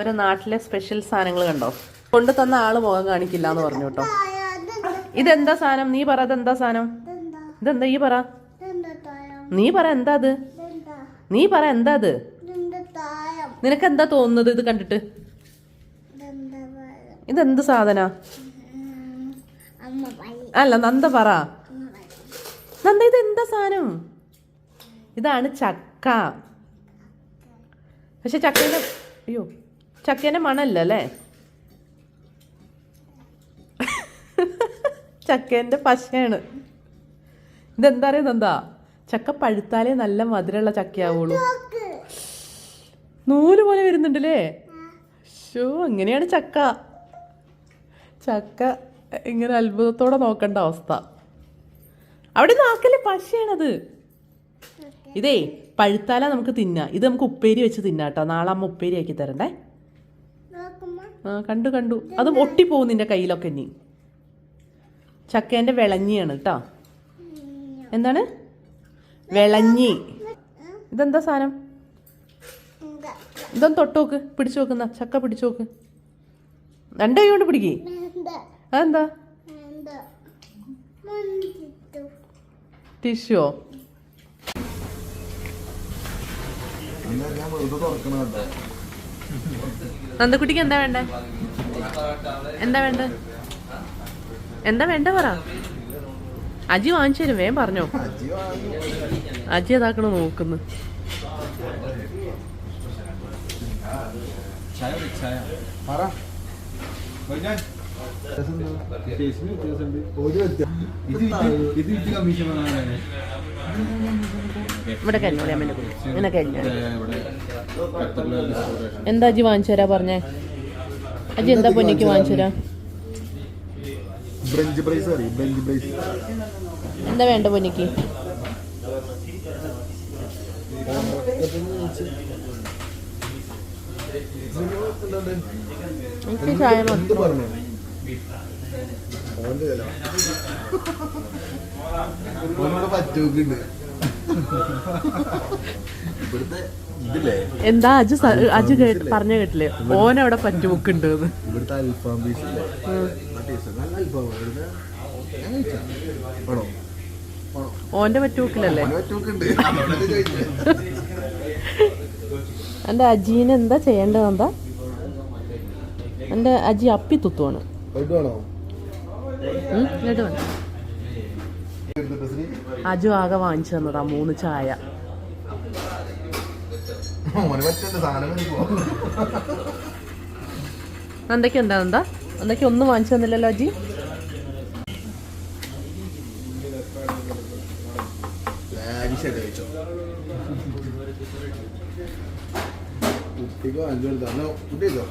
ഒരു നാട്ടിലെ സ്പെഷ്യൽ സാധനങ്ങൾ കണ്ടോ? കൊണ്ടു തന്ന ആൾ മുഖം കാണിക്കില്ല എന്ന് പറഞ്ഞു കേട്ടോ. ഇതെന്താ സാധനം? നീ പറ അതെന്താ സാധനം? ഇതെന്താ? ഈ പറ. നീ പറ എന്താ അത്? നീ പറ എന്താ അത്? നിനക്ക് എന്താ തോന്നുന്നത് ഇത് കണ്ടിട്ട്? ഇതെന്ത് സാധന? അല്ല നന്ദ പറ. നന്ദ ഇത് എന്താ സാധനം? ഇതാണ് ചക്ക. പക്ഷെ ചക്കയുടെ അയ്യോ. ചക്കേന്റെ മണമല്ല അല്ലേ ചക്കേന്റെ പശയാണ്. ഇതെന്താ അറിയുന്നത് എന്താ ചക്ക പഴുത്താലേ നല്ല മധുരമുള്ള ചക്കയാവുള്ളൂ. നൂൽ പോലെ വരുന്നുണ്ടല്ലേ? ഷോ അങ്ങനെയാണ് ചക്ക. ചക്ക ഇങ്ങനെ അത്ഭുതത്തോടെ നോക്കേണ്ട അവസ്ഥ. അവിടെ നാക്കല്ലേ പശയാണത്? ഇതേ പഴുത്താല നമുക്ക് തിന്നാം. ഇത് നമുക്ക് ഉപ്പേരി വെച്ച് തിന്നാട്ടോ. നാളെ അമ്മ ഉപ്പേരി ആക്കി തരണ്ടേ. കണ്ടു കണ്ടു. അത് ഒട്ടിപ്പോവും നിന്റെ കയ്യിലൊക്കെ ഇനി. ചക്കേന്റെ വിളഞ്ഞിയാണ് കേട്ടോ എന്താണ്? വിളഞ്ഞി. ഇതെന്താ സാധനം? ഇതൊന്ന് തൊട്ട് നോക്ക്. പിടിച്ചു നോക്കുന്ന ചക്ക പിടിച്ചു നോക്ക്. രണ്ട് കൈ കൊണ്ട് പിടിക്കേ. അതെന്താ? ടിഷ്യോ ഞാൻ വെറുതെ തുറക്കണോ നന്ദക്കുട്ടിക്ക് എന്താ വേണ്ടേ? എന്താ വേണ്ട? എന്താ വേണ്ട പറ. അജി വാങ്ങിച്ചു തരും വേം പറഞ്ഞോ. അജി അതാക്കണോ നോക്കുന്നു. ഇത് ഇത് കമ്മീഷൻ ഇവിടെ കഴിഞ്ഞോളി അമ്മേന്റെ കുട്ടി? ഇങ്ങനെ കഴിഞ്ഞ എന്താ അജി വാങ്ങിച്ചു തരാ പറഞ്ഞേ? അജി എന്താ പൊന്നിക്ക് വാങ്ങിച്ചു തരാ? ബ്രഞ്ച് പ്രൈസ് അറിയും ബ്രഞ്ച് പ്രൈസ് എന്താ വേണ്ട പൊന്നിക്ക്? എനിക്ക് ചായ പറ്റൂക്കുണ്ട്. ഇവിടുത്തെ ഇതില്ലേ? എന്താ അജു സ- അജു കേട്ട് പറഞ്ഞ കേട്ടില്ലേ? ഓനവിടെ പറ്റുമുക്കുണ്ട് ഇവിടുത്തെ അൽഫാം പീസ് ഇല്ലേ ആ ടേസ്റ്റ് നല്ല അൽഫാം ഇവിടുത്തെ ഞാൻ കഴിച്ചാ. ആണോ? ആണോ? ഓന്റെ പറ്റുമുക്കിലല്ലേ അതുകൊണ്ടല്ലേ ചോദിച്ചത് എന്റെ അജീനെ എന്താ ചെയ്യേണ്ടത് എന്താ? എന്റെ അജി അപ്പി തുത്തുവാണ്. ഉം, ഇങ്ങോട്ട് വേണം. അജു ആകെ വാങ്ങിച്ചു തന്നതാ മൂന്ന് ചായ. എന്തൊക്കെ എന്താ എന്താ എന്തൊക്കെ ഒന്നും വാങ്ങിച്ചു തന്നില്ലല്ലോ അജി? അഞ്ചോ കുട്ടിക്ക് വാങ്ങിച്ചു കൊടുത്താ? കുട്ടി കഴിച്ചോ